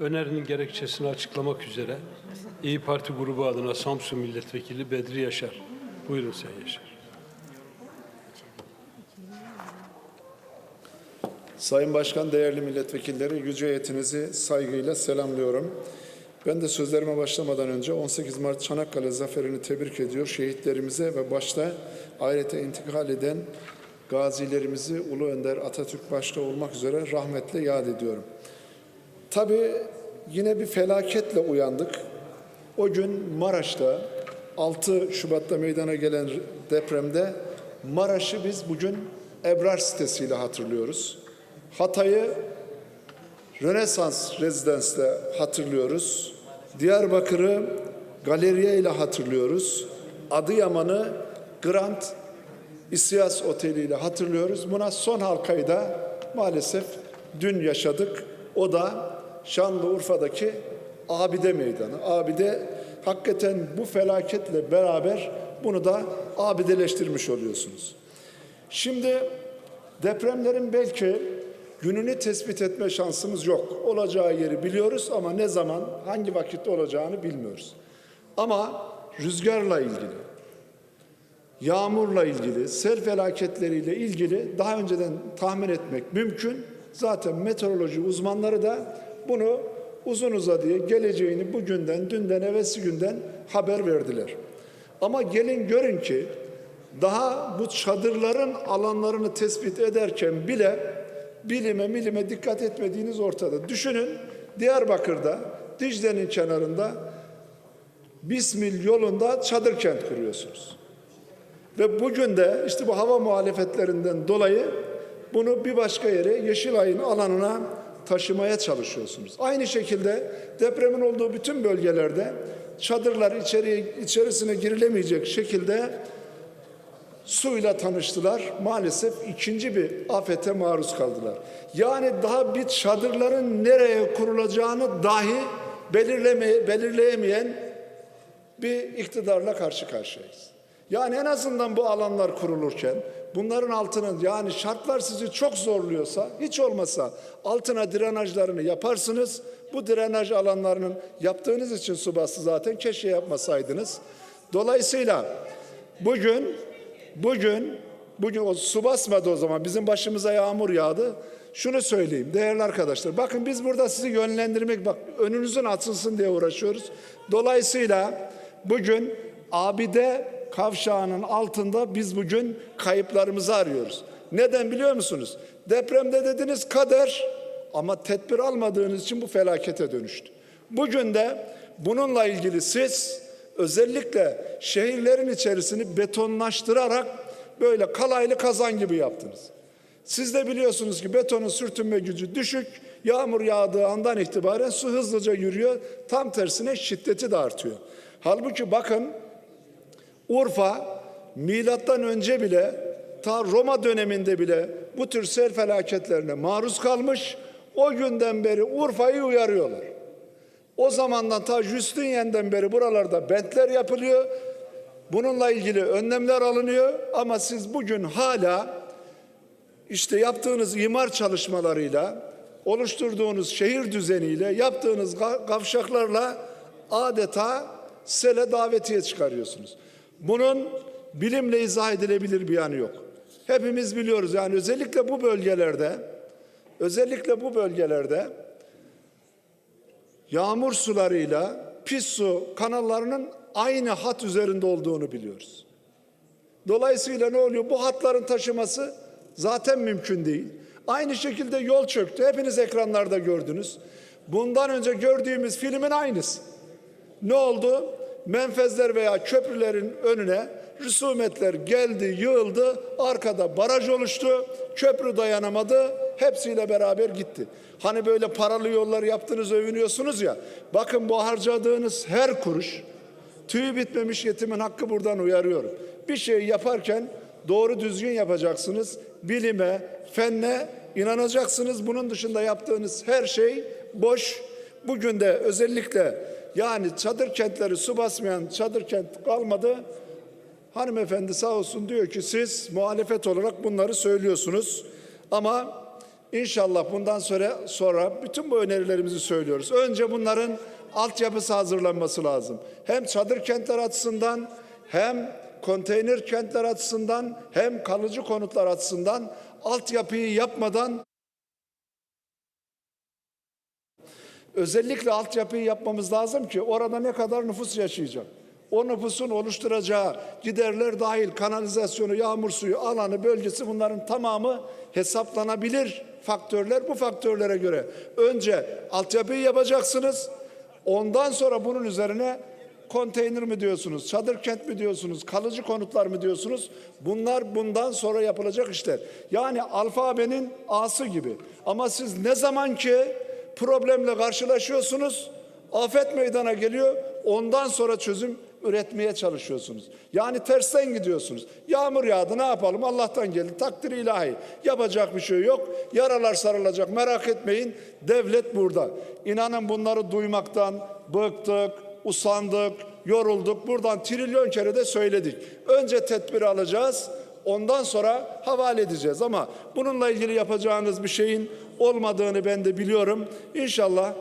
Önerinin gerekçesini açıklamak üzere İyi Parti grubu adına Samsun Milletvekili Bedri Yaşar. Buyurun Sayın Yaşar. Sayın Başkan, değerli milletvekilleri, yüce heyetinizi saygıyla selamlıyorum. Ben de sözlerime başlamadan önce 18 Mart Çanakkale zaferini tebrik ediyor. Şehitlerimize ve başta ahirete intikal eden gazilerimizi Ulu Önder Atatürk başta olmak üzere rahmetle yad ediyorum. Tabii yine bir felaketle uyandık. O gün Maraş'ta 6 Şubat'ta meydana gelen depremde Maraş'ı biz bugün Ebrar sitesiyle hatırlıyoruz. Hatay'ı Rönesans Rezidans'ta hatırlıyoruz. Diyarbakır'ı Galeriye ile hatırlıyoruz. Adıyaman'ı Grand İsyas Oteli ile hatırlıyoruz. Buna son halkayı da maalesef dün yaşadık. O da Şanlıurfa'daki Abide Meydanı. Abide hakikaten bu felaketle beraber bunu da abideleştirmiş oluyorsunuz. Şimdi depremlerin belki gününü tespit etme şansımız yok. Olacağı yeri biliyoruz ama ne zaman, hangi vakitte olacağını bilmiyoruz. Ama rüzgarla ilgili, yağmurla ilgili, sel felaketleriyle ilgili daha önceden tahmin etmek mümkün. Zaten meteoroloji uzmanları da bunu uzun uzadıya geleceğini bugünden, dünden, evvelsi günden haber verdiler. Ama gelin görün ki daha bu çadırların alanlarını tespit ederken bile bilime milime dikkat etmediğiniz ortada. Düşünün Diyarbakır'da Dicle'nin kenarında Bismil yolunda çadır kent kuruyorsunuz. Ve bugün de işte bu hava muhalefetlerinden dolayı bunu bir başka yere Yeşilay'ın alanına taşımaya çalışıyorsunuz. Aynı şekilde depremin olduğu bütün bölgelerde çadırlar içeriye, içerisine girilemeyecek şekilde suyla tanıştılar. Maalesef ikinci bir afete maruz kaldılar. Yani daha bir çadırların nereye kurulacağını dahi belirleme, belirleyemeyen bir iktidarla karşı karşıyayız. Yani en azından bu alanlar kurulurken bunların altının yani şartlar sizi çok zorluyorsa hiç olmasa altına drenajlarını yaparsınız. Bu drenaj alanlarının yaptığınız için su bastı zaten keşke yapmasaydınız. Dolayısıyla bugün bugün bugün o su basmadı o zaman bizim başımıza yağmur yağdı. Şunu söyleyeyim değerli arkadaşlar. Bakın biz burada sizi yönlendirmek bak önünüzün açılsın diye uğraşıyoruz. Dolayısıyla bugün abide kavşağının altında biz bugün kayıplarımızı arıyoruz. Neden biliyor musunuz? Depremde dediniz kader ama tedbir almadığınız için bu felakete dönüştü. Bugün de bununla ilgili siz özellikle şehirlerin içerisini betonlaştırarak böyle kalaylı kazan gibi yaptınız. Siz de biliyorsunuz ki betonun sürtünme gücü düşük. Yağmur yağdığı andan itibaren su hızlıca yürüyor. Tam tersine şiddeti de artıyor. Halbuki bakın Urfa milattan önce bile ta Roma döneminde bile bu tür sel felaketlerine maruz kalmış. O günden beri Urfa'yı uyarıyorlar. O zamandan ta Justinian'den beri buralarda bentler yapılıyor. Bununla ilgili önlemler alınıyor ama siz bugün hala işte yaptığınız imar çalışmalarıyla, oluşturduğunuz şehir düzeniyle, yaptığınız kavşaklarla adeta sele davetiye çıkarıyorsunuz. Bunun bilimle izah edilebilir bir yanı yok. Hepimiz biliyoruz yani özellikle bu bölgelerde, özellikle bu bölgelerde yağmur sularıyla pis su kanallarının aynı hat üzerinde olduğunu biliyoruz. Dolayısıyla ne oluyor? Bu hatların taşıması zaten mümkün değil. Aynı şekilde yol çöktü. Hepiniz ekranlarda gördünüz. Bundan önce gördüğümüz filmin aynısı. Ne oldu? Menfezler veya köprülerin önüne rüsumetler geldi, yığıldı. Arkada baraj oluştu. Köprü dayanamadı. Hepsiyle beraber gitti. Hani böyle paralı yollar yaptınız, övünüyorsunuz ya. Bakın bu harcadığınız her kuruş Tüyü bitmemiş yetimin hakkı buradan uyarıyorum. Bir şey yaparken doğru düzgün yapacaksınız. Bilime, fenne inanacaksınız. Bunun dışında yaptığınız her şey boş. Bugün de özellikle yani çadır kentleri su basmayan çadır kent kalmadı. Hanımefendi sağ olsun diyor ki siz muhalefet olarak bunları söylüyorsunuz. Ama İnşallah bundan sonra sonra bütün bu önerilerimizi söylüyoruz. Önce bunların altyapısı hazırlanması lazım. Hem çadır kentler açısından hem konteyner kentler açısından hem kalıcı konutlar açısından altyapıyı yapmadan özellikle altyapıyı yapmamız lazım ki orada ne kadar nüfus yaşayacak. O nüfusun oluşturacağı giderler dahil kanalizasyonu, yağmur suyu, alanı, bölgesi bunların tamamı hesaplanabilir faktörler. Bu faktörlere göre önce altyapıyı yapacaksınız. Ondan sonra bunun üzerine konteyner mi diyorsunuz, çadır kent mi diyorsunuz, kalıcı konutlar mı diyorsunuz? Bunlar bundan sonra yapılacak işler. Yani alfabenin A'sı gibi. Ama siz ne zaman ki problemle karşılaşıyorsunuz, afet meydana geliyor, ondan sonra çözüm üretmeye çalışıyorsunuz. Yani tersten gidiyorsunuz. Yağmur yağdı ne yapalım Allah'tan geldi takdir ilahi. Yapacak bir şey yok. Yaralar sarılacak merak etmeyin. Devlet burada. İnanın bunları duymaktan bıktık, usandık, yorulduk. Buradan trilyon kere de söyledik. Önce tedbir alacağız. Ondan sonra havale edeceğiz ama bununla ilgili yapacağınız bir şeyin olmadığını ben de biliyorum. İnşallah